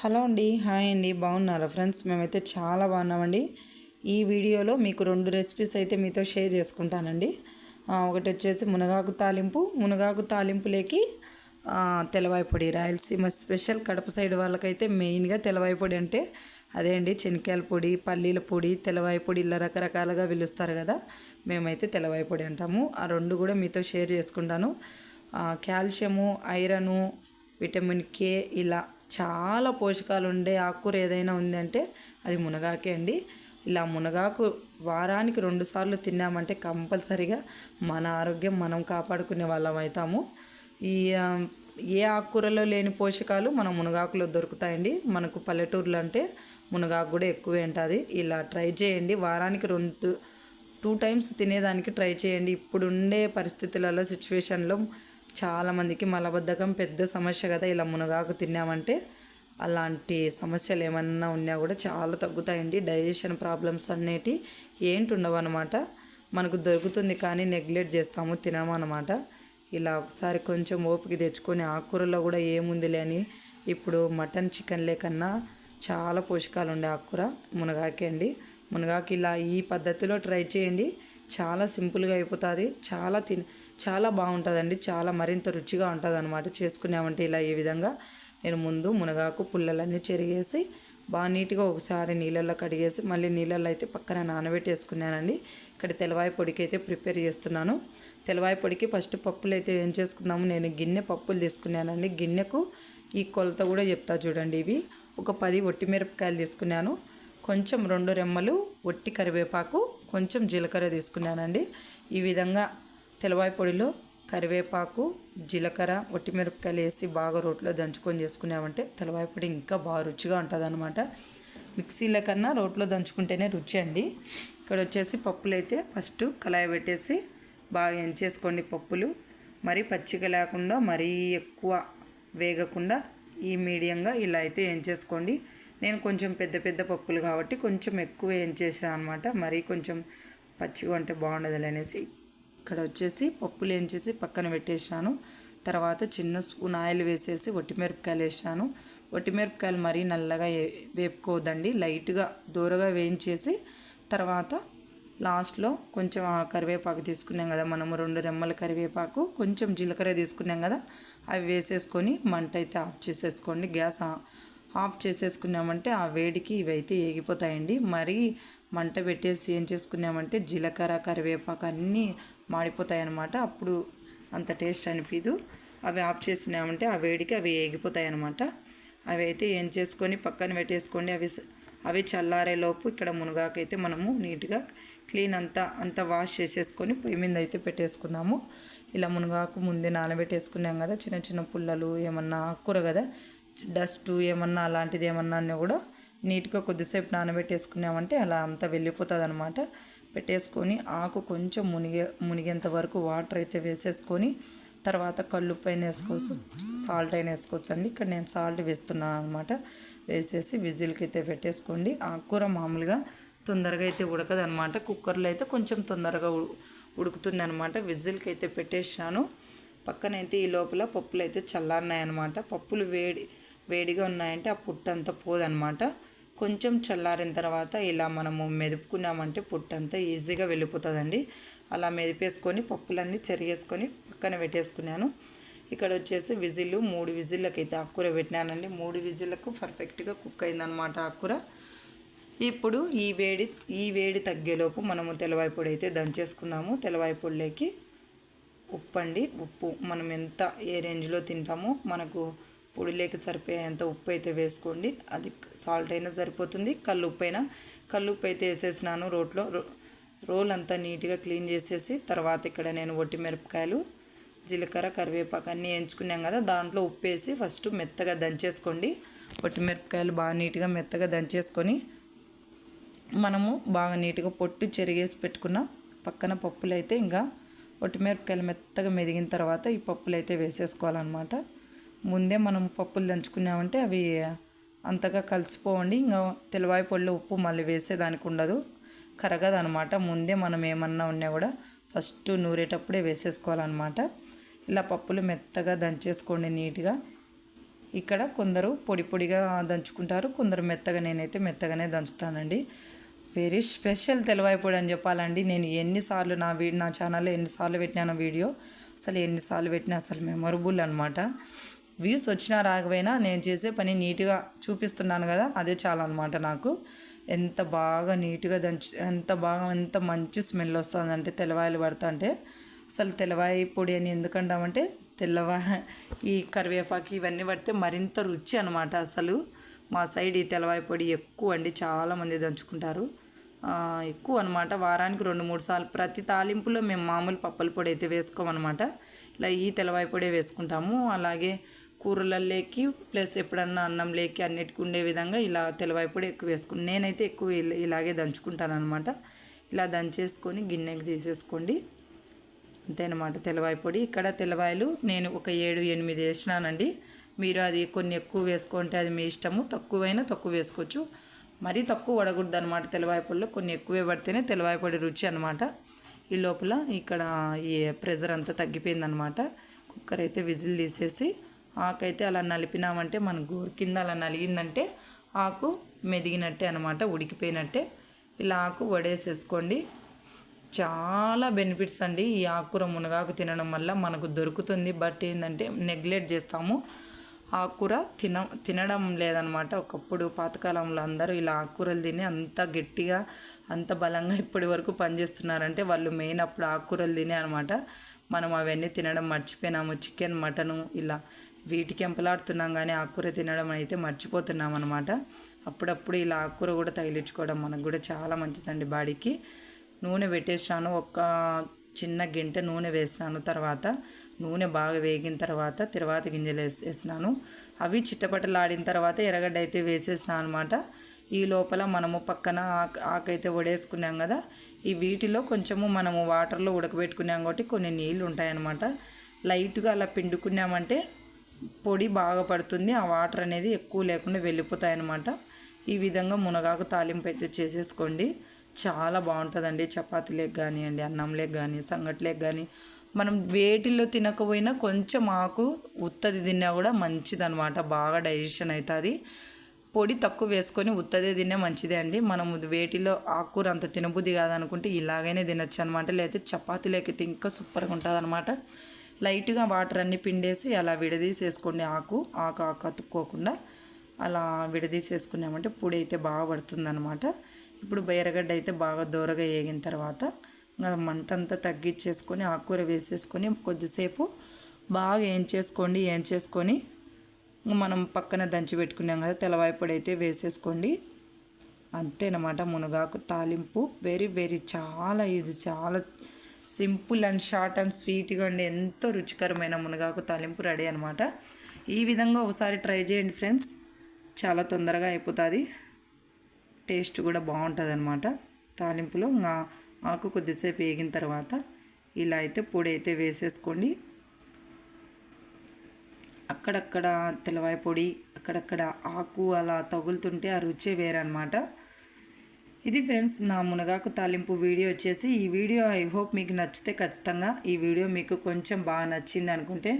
Hello అండి hi అండి బాగున్నారా ఫ్రెండ్స్? మేమైతే చాలా బాగున్నామండి. ఈ వీడియోలో మీకు రెండు రెసిపీస్ అయితే మీతో షేర్ చేసుకుంటానండి. ఒకటి వచ్చేసి మునగాకు తాలింపు. మునగాకు తాలింపులేకి తెలవాయి పొడి. రాయలసీమ స్పెషల్ కడప సైడ్ వాళ్ళకైతే మెయిన్గా తెలవాయి పొడి అంటే అదే అండి శనక్కాయల పొడి పల్లీల పొడి తెలవాయి పొడి ఇలా రకరకాలుగా పిలుస్తారు కదా మేమైతే తెలవాయి పొడి అంటాము. ఆ రెండు కూడా మీతో షేర్ చేసుకుంటాను. కాల్షియము ఐరను విటమిన్ కే ఇలా చాలా పోషకాలు ఉండే ఆకుకూర ఏదైనా ఉందంటే అది మునగాకే అండి. ఇలా మునగాకు వారానికి రెండు సార్లు తిన్నామంటే కంపల్సరిగా మన ఆరోగ్యం మనం కాపాడుకునే వాళ్ళం అవుతాము ఈ ఏ ఆకుకూరలో లేని పోషకాలు మన మునగాకులో దొరుకుతాయండి. మనకు పల్లెటూర్లు అంటే మునగాకు కూడా ఎక్కువే ఉంటుంది ఇలా ట్రై చేయండి. వారానికి రెండు టూ టైమ్స్ తినేదానికి ట్రై చేయండి. ఇప్పుడుండే పరిస్థితులలో సిచ్యువేషన్లో చాలామందికి మలబద్ధకం పెద్ద సమస్య కదా ఇలా మునగాకు తిన్నామంటే. అలాంటి సమస్యలు ఏమన్నా ఉన్నా కూడా చాలా తగ్గుతాయండి. డైజెషన్ ప్రాబ్లమ్స్ అనేటి ఏంటి ఉండవు అనమాట మనకు దొరుకుతుంది కానీ నెగ్లెక్ట్ చేస్తాము తినము అనమాట ఇలా ఒకసారి కొంచెం ఓపిక తెచ్చుకొని ఆకుకూరలో కూడా ఏముందిలే అని ఇప్పుడు మటన్ చికెన్ లేకన్నా చాలా పోషకాలు ఉండే ఆకుకూర మునగాకే అండి. మునగాకు ఇలా ఈ పద్ధతిలో ట్రై చేయండి. చాలా సింపుల్గా అయిపోతుంది. చాలా తిన చాలా బాగుంటుందండి. చాలా మరింత రుచిగా ఉంటుంది అనమాట చేసుకున్నామంటే ఇలా ఈ విధంగా నేను ముందు మునగాకు పుల్లలన్నీ చెరిగేసి బాగా నీట్గా ఒకసారి నీళ్ళల్లో కడిగేసి మళ్ళీ నీళ్ళల్లో అయితే పక్కన నానబెట్టేసుకున్నానండి. ఇక్కడ తెలవాయి పొడికి అయితే ప్రిపేర్ చేస్తున్నాను. తెలవాయి పొడికి ఫస్ట్ పప్పులు అయితే ఏం చేసుకుందాము నేను గిన్నె పప్పులు తీసుకున్నానండి. గిన్నెకు ఈ కొలత కూడా చెప్తా చూడండి ఇవి. ఒక పది ఒట్టి మిరపకాయలు తీసుకున్నాను. కొంచెం రెండు రెమ్మలు ఒట్టి కరివేపాకు కొంచెం జీలకర్ర తీసుకున్నానండి. ఈ విధంగా తెలవాయి పొడిలో కరివేపాకు జీలకర్ర ఒట్టిమిరపకాయలు వేసి బాగా రోట్లో దంచుకొని చేసుకున్నామంటే తెలవాయి పొడి ఇంకా బాగా రుచిగా ఉంటుంది అనమాట మిక్సీల కన్నా రోట్లో దంచుకుంటేనే రుచి అండి. ఇక్కడ వచ్చేసి పప్పులు అయితే ఫస్ట్ కళాయి పెట్టేసి బాగా ఎంచేసుకోండి పప్పులు. మరీ పచ్చిక లేకుండా మరీ ఎక్కువ వేగకుండా ఈ మీడియంగా ఇలా అయితే ఎంచేసుకోండి. నేను కొంచెం పెద్ద పెద్ద పప్పులు కాబట్టి కొంచెం ఎక్కువ ఎంచేసాను అనమాట మరీ కొంచెం పచ్చిగా ఉంటే బాగుండదు అనేసి ఇక్కడ వచ్చేసి పప్పులు ఏంచేసి పక్కన పెట్టేసాను తర్వాత చిన్న స్పూన్ ఆయిల్ వేసేసి ఒట్టిమిరపకాయలు వేసాను. ఒట్టిమిరపకాయలు మరీ నల్లగా వేపుకోవద్దండి. లైట్గా దూరగా వేయించేసి తర్వాత లాస్ట్లో కొంచెం ఆ కరివేపాకు తీసుకున్నాం కదా మనము రెండు రెమ్మల కరివేపాకు కొంచెం జీలకర్ర తీసుకున్నాం కదా అవి వేసేసుకొని మంట అయితే ఆఫ్ చేసేసుకోండి. గ్యాస్ ఆఫ్ చేసేసుకున్నామంటే ఆ వేడికి ఇవైతే ఏగిపోతాయండి. మరీ మంట పెట్టేసి ఏం చేసుకున్నామంటే జీలకర్ర కరివేపాకు అన్నీ మాడిపోతాయి అన్నమాట అప్పుడు అంత టేస్ట్ అనిపించదు అవి ఆఫ్ చేసినామంటే ఆ వేడికి అవి ఎగిపోతాయి అన్నమాట అవి అయితే ఏం చేసుకొని పక్కన పెట్టేసుకోండి. అవి అవి చల్లారేలోపు ఇక్కడ మునగాకైతే మనము నీట్గా క్లీన్ అంతా అంతా వాష్ చేసేసుకొని పొయ్యి మీద అయితే పెట్టేసుకుందాము. ఇలా మునగాకు ముందే నానబెట్టేసుకున్నాం కదా చిన్న చిన్న పుల్లలు ఏమన్నా ఆకుకూర కదా డస్ట్ ఏమన్నా అలాంటిది ఏమన్నా అన్నీ కూడా నీట్గా కొద్దిసేపు నానబెట్టేసుకున్నామంటే అలా అంతా వెళ్ళిపోతుంది అనమాట పెట్టేసుకొని ఆకు కొంచెం మునిగే మునిగేంత వరకు వాటర్ అయితే వేసేసుకొని తర్వాత కల్లుప్పు అయినా వేసుకోవచ్చు సాల్ట్ అయినా వేసుకోవచ్చు అండి. ఇక్కడ నేను సాల్ట్ వేస్తున్నాను అనమాట వేసేసి విజిల్కి అయితే పెట్టేసుకోండి. ఆకుకూర మామూలుగా తొందరగా అయితే ఉడకదు అనమాట కుక్కర్లో అయితే కొంచెం తొందరగా ఉడుకుతుంది అనమాట విజిల్కి అయితే పెట్టేసినాను. పక్కనైతే ఈ లోపల పప్పులు అయితే చల్లారినాయన్నమాట. పప్పులు వేడి వేడిగా ఉన్నాయంటే ఆ పుట్టు అంతా పోదనమాట కొంచెం చల్లారిన తర్వాత ఇలా మనము మెదుపుకున్నామంటే పుట్టంతా ఈజీగా వెళ్ళిపోతుందండి. అలా మెదిపేసుకొని పప్పులన్నీ చెరిగేసుకొని పక్కన పెట్టేసుకున్నాను. ఇక్కడ వచ్చేసి విజిల్లు మూడు విజిల్లకి అయితే ఆకుకూర పెట్టినానండి. మూడు విజిల్లకు పర్ఫెక్ట్గా కుక్ అయిందనమాట ఆకుకూర. ఇప్పుడు ఈ వేడి ఈ వేడి తగ్గేలోపు మనము తెలవాయి పొడి అయితే దంచేసుకుందాము. తెలవాయి పొడిలోకి ఉప్పు అండి ఉప్పు మనం ఎంత ఏ రేంజ్లో తింటామో మనకు పొడిలోకి సరిపోయేంత ఉప్పు అయితే వేసుకోండి. అది సాల్ట్ అయినా సరిపోతుంది. కల్లు ఉప్పు అయినా కల్లు ఉప్పు అయితే వేసేసినాను రోట్లో. రో- రోల్ అంతా నీట్గా క్లీన్ చేసేసి తర్వాత ఇక్కడ నేను ఒట్టి మిరపకాయలు జీలకర్ర కరివేపాకు అన్నీ వేయించుకున్నాం కదా దాంట్లో ఉప్పు వేసి ఫస్ట్ మెత్తగా దంచేసుకోండి. పొట్టి మిరపకాయలు బాగా నీట్గా మెత్తగా దంచేసుకొని మనము బాగా నీట్గా పొట్టు చెరిగేసి పెట్టుకున్న పక్కన పప్పులు అయితే ఇంకా ఒట్టిమిరపకాయలు మెత్తగా మెదిగిన తర్వాత ఈ పప్పులు అయితే వేసేసుకోవాలన్నమాట. ముందే మనం పప్పులు దంచుకున్నామంటే అవి అంతగా కలిసిపోవండి. ఇంకా తెలవాయి పొడిలో ఉప్పు మళ్ళీ వేసేదానికి ఉండదు. కరగదు అనమాట ముందే మనం ఏమన్నా ఉన్నా కూడా ఫస్ట్ నూరేటప్పుడే వేసేసుకోవాలన్నమాట. ఇలా పప్పులు మెత్తగా దంచేసుకోండి నీట్గా. ఇక్కడ కొందరు పొడి పొడిగా దంచుకుంటారు. కొందరు మెత్తగా నేనైతే మెత్తగానే దంచుతానండి. వెరీ స్పెషల్ తెలవాయి పొడి అని చెప్పాలండి. నేను ఎన్నిసార్లు నా వీడి నా ఛానల్లో ఎన్నిసార్లు పెట్టినాను వీడియో అసలు ఎన్నిసార్లు పెట్టినా అసలు మెమొరబుల్ అనమాట వ్యూస్ వచ్చినా రాకపోయినా నేను చేసే పని నీట్గా చూపిస్తున్నాను కదా అదే చాలా అనమాట నాకు. ఎంత బాగా నీట్గా దంచి ఎంత బాగా ఎంత మంచి స్మెల్ వస్తుందంటే తెల్లవాయలు పడతా అంటే అసలు తెల్లవాయి పొడి అని ఎందుకంటామంటే తెల్లవా ఈ కరివేపాకు ఇవన్నీ పడితే మరింత రుచి అనమాట అసలు. మా సైడ్ ఈ తెల్లవాయి పొడి ఎక్కువ అండి చాలామంది దంచుకుంటారు. ఎక్కువ అనమాట వారానికి రెండు మూడు సార్లు ప్రతి తాలింపులో మేము మామూలు పప్పల పొడి అయితే వేసుకోమన్నమాట. ఇలా ఈ తెల్లవాయి పొడి వేసుకుంటాము. అలాగే కూరలలోకి ప్లస్ ఎప్పుడన్నా అన్నం లేకి అన్నిటికీ ఉండే విధంగా ఇలా తెలవైపుడు పొడి ఎక్కువ వేసుకుని నేనైతే ఎక్కువ ఇలాగే దంచుకుంటాను అనమాట ఇలా దంచేసుకొని గిన్నెకి తీసేసుకోండి. అంతేనమాట తెలవాయి పొడి ఇక్కడ తెలవాయలు నేను ఒక ఏడు ఎనిమిది వేసినానండి. మీరు అది కొన్ని ఎక్కువ వేసుకుంటే అది మీ ఇష్టము. తక్కువైనా తక్కువ వేసుకోవచ్చు. మరీ తక్కువ వడకూడదు అనమాట తెలవాయి పొడిలో కొన్ని ఎక్కువే పడితేనే తెలవాయి పొడి రుచి అనమాట ఈ లోపల ఇక్కడ ఈ ప్రెజర్ అంతా తగ్గిపోయిందనమాట కుక్కర్ అయితే విజిల్ తీసేసి ఆకైతే అలా నలిపినామంటే మన గోరు కింద అలా నలిగిందంటే ఆకు మెదిగినట్టే అనమాట ఉడికిపోయినట్టే. ఇలా ఆకు వడేసేసుకోండి. చాలా బెనిఫిట్స్ అండి ఈ ఆకుకూర మునగాకు తినడం వల్ల మనకు దొరుకుతుంది. బట్ ఏంటంటే నెగ్లెక్ట్ చేస్తాము. ఆకుకూర తిన తినడం లేదనమాట ఒకప్పుడు పాతకాలంలో అందరూ ఇలా ఆకుకూరలు తిని అంత గట్టిగా అంత బలంగా ఇప్పటి వరకు పనిచేస్తున్నారంటే వాళ్ళు మెయిన్ అప్పుడు ఆకుకూరలు తినే అనమాట మనం అవన్నీ తినడం మర్చిపోయినాము. చికెన్ మటను ఇలా వీటికి ఎంపలాడుతున్నాం కానీ ఆకుకూర తినడం అయితే మర్చిపోతున్నాం అనమాట అప్పుడప్పుడు ఇలా ఆకుకూర కూడా తగిలించుకోవడం మనకు కూడా చాలా మంచిదండి బాడీకి. నూనె పెట్టేసాను ఒక చిన్న గింట నూనె వేసినాను తర్వాత నూనె బాగా వేగిన తర్వాత తర్వాత గింజలు వేసేసినాను అవి చిట్టపట్టలాడిన తర్వాత ఎర్రగడ్డ అయితే వేసేసినాను అనమాట ఈ లోపల మనము పక్కన ఆకు ఆకైతే వడేసుకున్నాం కదా ఈ వీటిలో కొంచెము మనము వాటర్లో ఉడకబెట్టుకున్నాం కాబట్టి కొన్ని నీళ్ళు ఉంటాయన్నమాట. లైట్గా అలా పిండుకున్నామంటే పొడి బాగా పడుతుంది. ఆ వాటర్ అనేది ఎక్కువ లేకుండా వెళ్ళిపోతాయి అన్నమాట ఈ విధంగా మునగాకు తాలింపు అయితే చేసేసుకోండి. చాలా బాగుంటుందండి. చపాతీలేకి కానివ్వండి అన్నంలేకి కానీ సంగట్లేకి కానీ. మనం వేటిల్లో తినకపోయినా కొంచెం ఆకు ఉత్తది తిన్నా కూడా మంచిదనమాట బాగా డైజెషన్ అవుతుంది పొడి తక్కువ వేసుకొని ఉత్తదే తినే మంచిదే అండి. మనం వేటిలో ఆకుకూర అంత తినబుద్ధి కాదనుకుంటే ఇలాగైనా తినొచ్చు అనమాట లేకపోతే చపాతీలోకి అయితే ఇంకా సూపర్గా ఉంటుంది అనమాట లైట్గా వాటర్ అన్ని పిండేసి అలా విడదీసేసుకోండి ఆకు. ఆకు ఆకు అతుక్కోకుండా అలా విడదీసేసుకున్నామంటే పొడి అయితే బాగా పడుతుందనమాట ఇప్పుడు బీరగడ్డ అయితే బాగా దూరగా వేగిన తర్వాత ఇంకా మంట అంతా తగ్గించేసుకొని ఆకుకూర వేసేసుకొని కొద్దిసేపు బాగా ఏం చేసుకోండి ఏం చేసుకొని మనం పక్కన దంచి పెట్టుకున్నాం కదా తెల్లవాయి పొడి అయితే వేసేసుకోండి. అంతేనమాట మునగాకు తాలింపు. వెరీ వెరీ చాలా ఈజీ చాలా సింపుల్ అండ్ షార్ట్ అండ్ స్వీట్గా ఉండి ఎంతో రుచికరమైన మునగాకు తాలింపు రెడీ అనమాట ఈ విధంగా ఒకసారి ట్రై చేయండి ఫ్రెండ్స్. చాలా తొందరగా అయిపోతుంది. టేస్ట్ కూడా బాగుంటుంది అనమాట తాలింపులో ఇంకా ఆకు కొద్దిసేపు వేగిన తర్వాత ఇలా అయితే పొడి అయితే వేసేసుకోండి. అక్కడక్కడ తెల్లవాయి పొడి అక్కడక్కడ ఆకు అలా తగులుతుంటే ఆ రుచే వేరనమాట ఇది ఫ్రెండ్స్ నా మునగాకు తాలింపు వీడియో వచ్చేసి. ఈ వీడియో ఐ హోప్ మీకు నచ్చితే ఖచ్చితంగా ఈ వీడియో మీకు కొంచెం బాగా నచ్చింది అనుకుంటే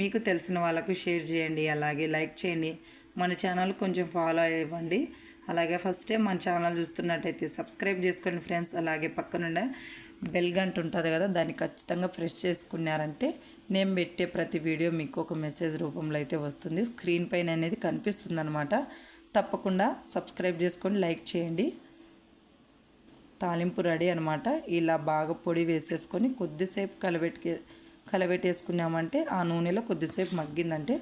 మీకు తెలిసిన వాళ్ళకు షేర్ చేయండి అలాగే లైక్ చేయండి. మన ఛానల్ కొంచెం ఫాలో అవ్వండి. అలాగే ఫస్ట్ టైం మన ఛానల్ చూస్తున్నట్టయితే సబ్స్క్రైబ్ చేసుకోండి ఫ్రెండ్స్. అలాగే పక్కనుండే బెల్ గంట ఉంటుంది కదా దాన్ని ఖచ్చితంగా ప్రెస్ చేసుకున్నారంటే నేను పెట్టే ప్రతి వీడియో మీకు ఒక మెసేజ్ రూపంలో అయితే వస్తుంది. స్క్రీన్ పైన అనేది కనిపిస్తుంది అనమాట తప్పకుండా సబ్స్క్రైబ్ చేసుకొని లైక్ చేయండి. తాలింపు రెడీ అనమాట ఇలా బాగా పొడి వేసేసుకొని కొద్దిసేపు కలబెట్టి కలబెట్టేసుకున్నామంటే ఆ నూనెలో కొద్దిసేపు మగ్గిందంటే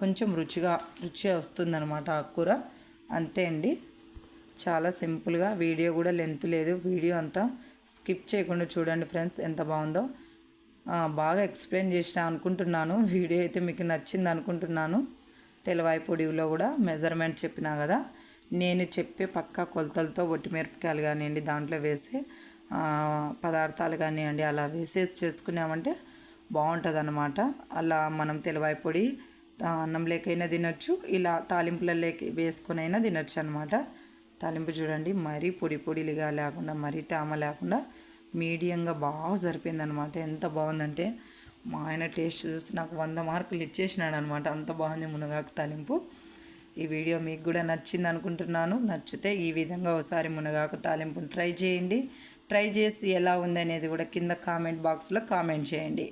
కొంచెం రుచిగా రుచి వస్తుందన్నమాట కూర. అంతే అండి. చాలా సింపుల్గా వీడియో కూడా లెంత్ లేదు. వీడియో అంతా స్కిప్ చేయకుండా చూడండి ఫ్రెండ్స్ ఎంత బాగుందో. బాగా ఎక్స్ప్లెయిన్ చేసిన అనుకుంటున్నాను. వీడియో అయితే మీకు నచ్చింది అనుకుంటున్నాను. తెలవాయి పొడిలో కూడా మెజర్మెంట్ చెప్పినా కదా. నేను చెప్పే పక్కా కొలతలతో ఒట్టి మిరపకాయలు కానివ్వండి దాంట్లో వేసే పదార్థాలు కానివ్వండి అలా వేసేసి చేసుకున్నామంటే బాగుంటుంది అనమాట అలా మనం తెలవాయి పొడి అన్నం లేకైనా తినొచ్చు ఇలా తాలింపులలోకి వేసుకొని అయినా తినొచ్చు అనమాట తాలింపు చూడండి మరీ పొడి పొడిలుగా లేకుండా మరీ తేమ లేకుండా మీడియంగా బాగా సరిపోయింది అనమాట ఎంత బాగుందంటే మా ఆయన టేస్ట్ చూసి నాకు వంద మార్కులు ఇచ్చేసినాడు అనమాట అంత బాగుంది మునగాకు తాలింపు. ఈ వీడియో మీకు కూడా నచ్చింది అనుకుంటున్నాను. నచ్చితే ఈ విధంగా ఒకసారి మునగాకు తాలింపుని ట్రై చేయండి. ట్రై చేసి ఎలా ఉంది అనేది కూడా కింద కామెంట్ బాక్స్లో కామెంట్ చేయండి.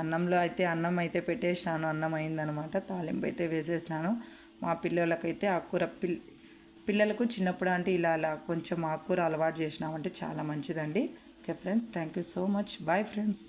అన్నంలో అయితే అన్నం అయితే పెట్టేసినాను. అన్నం అయిందనమాట తాలింపు అయితే వేసేసినాను. మా పిల్లలకైతే ఆకుకూర పిల్ పిల్లలకు చిన్నప్పుడు అంటే ఇలా అలా కొంచెం ఆకుకూర అలవాటు చేసినామంటే చాలా మంచిదండి. Okay friends thank you so much. Bye friends.